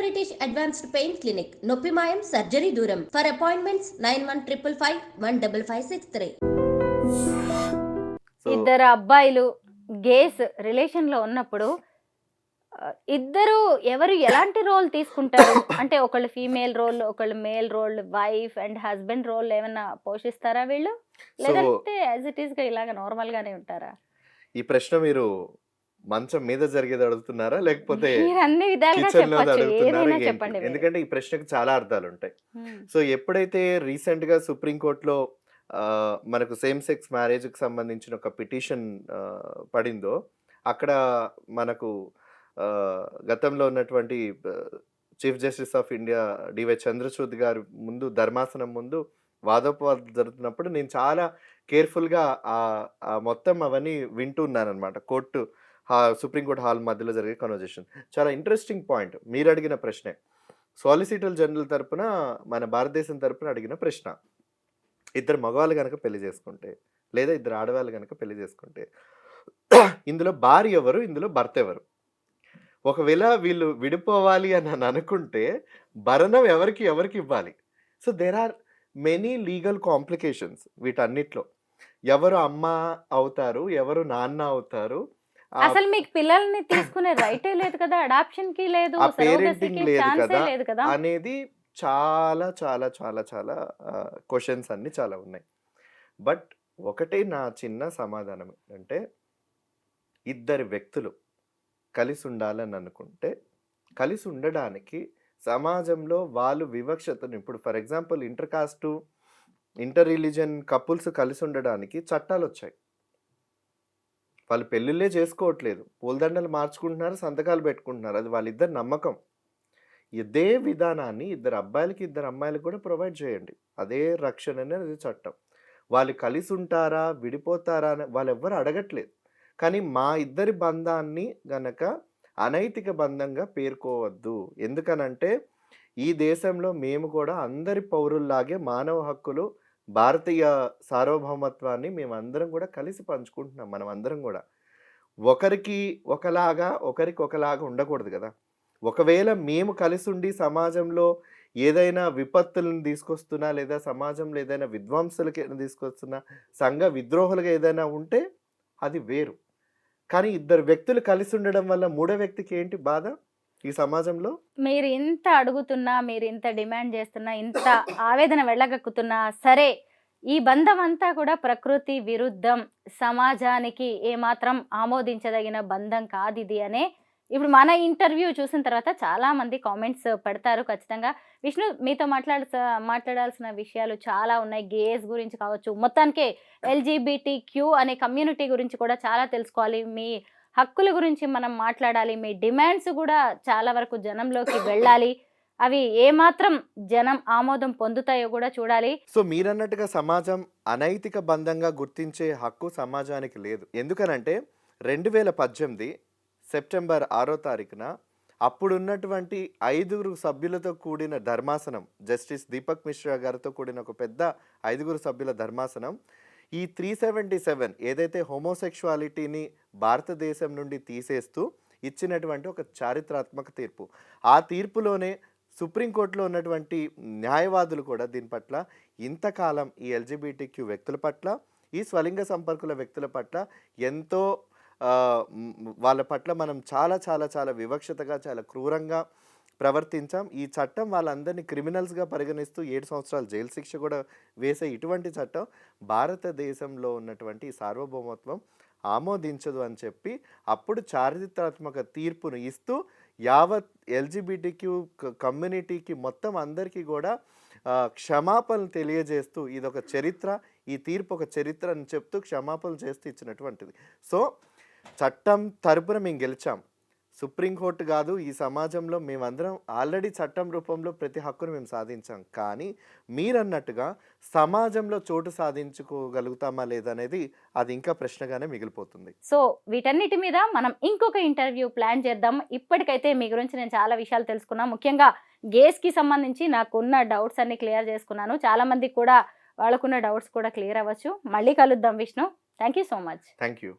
British advanced pain clinic నొప్పి మాయం surgery దూరం. For appointments nine one triple five one double five six three ఇద్దరు అబ్బాయిలు gas రిలేషన్లో ఉన్నప్పుడు ఇద్దరు ఎవరు ఎలాంటి రోల్ తీసుకుంటారు? అంటే ఒకళ్ళు ఫీమేల్ రోల్ ఒకళ్ళు male role wife and husband role ఏమైనా పోషిస్తారా వీళ్ళు? లేదంటే యాజ్ ఇట్ ఈస్గా ఇలాగ నార్మల్ గానే ఉంటారా? ఈ ప్రశ్న మీరు మంచం మీద జరిగేది అడుగుతున్నారా లేకపోతే మీరు అన్ని విధాలుగా కిచెన్లో అడుగుతున్నారా? చెప్పండి. ఎందుకంటే ఈ ప్రశ్నకు చాలా అర్థాలు ఉంటాయి. సో ఎప్పుడైతే రీసెంట్గా సుప్రీంకోర్టులో మనకు సేమ్ సెక్స్ మ్యారేజ్కి సంబంధించిన ఒక పిటిషన్ పడిందో అక్కడ మనకు గతంలో ఉన్నటువంటి chief justice of India DY Chandrachud గారి ముందు ధర్మాసనం ముందు వాదోపవాదాలు జరుగుతున్నప్పుడు నేను చాలా కేర్ఫుల్గా మొత్తం అవన్నీ వింటున్నాను అనమాట కోర్టు సుప్రీంకోర్టు హాల్ మధ్యలో జరిగే కన్వర్జేషన్ చాలా ఇంట్రెస్టింగ్ పాయింట్ మీరు అడిగిన ప్రశ్నే. సాలిసిటర్ జనరల్ తరపున మన భారతదేశం తరపున అడిగిన ప్రశ్న. ఇద్దరు మగవాళ్ళు కనుక పెళ్ళి చేసుకుంటే లేదా ఇద్దరు ఆడవాళ్ళు కనుక పెళ్ళి చేసుకుంటే ఇందులో భార్య ఎవరు ఇందులో భర్త ఎవరు? ఒకవేళ వీళ్ళు విడిపోవాలి అని అని అనుకుంటే భరణం ఎవరికి ఎవరికి ఇవ్వాలి? So there are many legal complications వీటన్నిటిలో. ఎవరు అమ్మ అవుతారు ఎవరు నాన్న అవుతారు అసలు మీకు పిల్లల్ని తీసుకునే రైటే లేదు కదా అడాప్షన్కి లేదు లేదు కదా. అనేది చాలా చాలా చాలా చాలా క్వశ్చన్స్ అన్ని చాలా ఉన్నాయి. బట్ ఒకటే నా చిన్న సమాధానం ఏంటంటే ఇద్దరు వ్యక్తులు కలిసి ఉండాలని అనుకుంటే కలిసి ఉండడానికి సమాజంలో వాళ్ళు వివక్షతను ఇప్పుడు for example inter caste inter religion couples కలిసి ఉండడానికి చట్టాలు వచ్చాయి వాళ్ళు పెళ్ళిళ్ళే చేసుకోవట్లేదు. పూలదండలు మార్చుకుంటున్నారు సంతకాలు పెట్టుకుంటున్నారు. అది వాళ్ళిద్దరు నమ్మకం. ఇదే విధానాన్ని ఇద్దరు అబ్బాయిలకి ఇద్దరు అమ్మాయిలకు కూడా ప్రొవైడ్ చేయండి. అదే రక్షణ అనేది చట్టం. వాళ్ళు కలిసి ఉంటారా విడిపోతారా అని వాళ్ళు ఎవ్వరు అడగట్లేదు. కానీ మా ఇద్దరి బంధాన్ని గనక అనైతిక బంధంగా పేర్కోవద్దు. ఎందుకనంటే ఈ దేశంలో మేము కూడా అందరి పౌరుల్లాగే మానవ హక్కులు భారతీయ సార్వభౌమత్వాన్ని మేమందరం కూడా కలిసి పంచుకుంటున్నాం మనం అందరం కూడా. ఒకరికి ఒకలాగా ఒకరికి ఒకలాగా ఉండకూడదు కదా. ఒకవేళ మేము కలిసి ఉండి సమాజంలో ఏదైనా విపత్తులను తీసుకొస్తున్నా లేదా సమాజంలో ఏదైనా విద్వాంసులకి ఏదైనా తీసుకొస్తున్నా సంఘ విద్రోహులుగా ఏదైనా ఉంటే అది వేరు. కానీ ఇద్దరు వ్యక్తులు కలిసి ఉండడం వల్ల మూడో వ్యక్తికి ఏంటి బాధ? ఈ సమాజంలో? మీరు ఇంత అడుగుతున్నా మీరు ఇంత డిమాండ్ చేస్తున్నా ఇంత ఆవేదన వెళ్ళగక్కుతున్నా సరే ఈ బంధం అంతా కూడా ప్రకృతి విరుద్ధం. సమాజానికి ఏమాత్రం ఆమోదించదగిన బంధం కాదు ఇది అనే ఇప్పుడు మన ఇంటర్వ్యూ చూసిన తర్వాత చాలా మంది కామెంట్స్ పెడతారు ఖచ్చితంగా. విష్ణు మీతో మాట్లాడ మాట్లాడాల్సిన విషయాలు చాలా ఉన్నాయి. గేస్ గురించి కావచ్చు మొత్తానికి ఎల్జీబీటీ క్యూ అనే కమ్యూనిటీ గురించి కూడా చాలా తెలుసుకోవాలి. మీ హక్కుల గురించి మనం మాట్లాడాలి. మీ డిమాండ్స్ కూడా చాలా వరకు జనంలోకి వెళ్ళాలి. అవి ఏమాత్రం జనం ఆమోదం పొందుతాయో కూడా చూడాలి. సో మీరన్నట్టుగా సమాజం అనైతిక బంధంగా గుర్తించే హక్కు సమాజానికి లేదు. ఎందుకనంటే రెండు వేల పద్దెనిమిది సెప్టెంబర్ ఆరో తారీఖున అప్పుడున్నటువంటి ఐదుగురు సభ్యులతో కూడిన ధర్మాసనం జస్టిస్ దీపక్ మిశ్రా గారితో కూడిన ఒక పెద్ద ఐదుగురు సభ్యుల ధర్మాసనం ఈ త్రీ సెవెంటీ సెవెన్ ఏదైతే హోమోసెక్షువాలిటీని భారతదేశం నుండి తీసేస్తూ ఇచ్చినటువంటి ఒక చారిత్రాత్మక తీర్పు. ఆ తీర్పులోనే సుప్రీంకోర్టులో ఉన్నటువంటి న్యాయవాదులు కూడా దీని పట్ల ఇంతకాలం ఈ ఎల్జిబిటిక్యూ వ్యక్తుల పట్ల ఈ స్వలింగ సంపర్కుల వ్యక్తుల పట్ల ఎంతో వాళ్ళ పట్ల మనం చాలా చాలా చాలా వివక్షతగా చాలా క్రూరంగా ప్రవర్తించాం. ఈ చట్టం వాళ్ళందరినీ క్రిమినల్స్గా పరిగణిస్తూ ఏడు సంవత్సరాలు జైలు శిక్ష కూడా వేసే ఇటువంటి చట్టం భారతదేశంలో ఉన్నటువంటి సార్వభౌమత్వం ఆమోదించదు అని చెప్పి అప్పుడు చారిత్రాత్మక తీర్పును ఇస్తూ యావత్ ఎల్జిబిటిక్యూ కమ్యూనిటీకి మొత్తం అందరికీ కూడా క్షమాపణలు తెలియజేస్తూ ఇది ఒక చరిత్ర ఈ తీర్పు ఒక చరిత్ర అని చెప్తూ క్షమాపణలు చేస్తూ ఇచ్చినటువంటిది. సో చట్టం తరపున మేము గెలిచాం. సుప్రీంకోర్టు కాదు ఈ సమాజంలో మేమందరం ఆల్రెడీ చట్టం రూపంలో ప్రతి హక్కును మేము సాధించాం. కానీ మీరన్నట్టుగా సమాజంలో చోటు సాధించుకోగలుగుతామా లేదనేది అది ఇంకా ప్రశ్నగానే మిగిలిపోతుంది. సో వీటన్నిటి మీద మనం ఇంకొక ఇంటర్వ్యూ ప్లాన్ చేద్దాం. ఇప్పటికైతే మీ గురించి నేను చాలా విషయాలు తెలుసుకున్నా. ముఖ్యంగా గేస్కి సంబంధించి నాకున్న డౌట్స్ అన్ని క్లియర్ చేసుకున్నాను. చాలా మందికి కూడా వాళ్ళకున్న డౌట్స్ కూడా క్లియర్ అవ్వచ్చు. మళ్ళీ కలుద్దాం Vishnu. Thank you so much. Thank you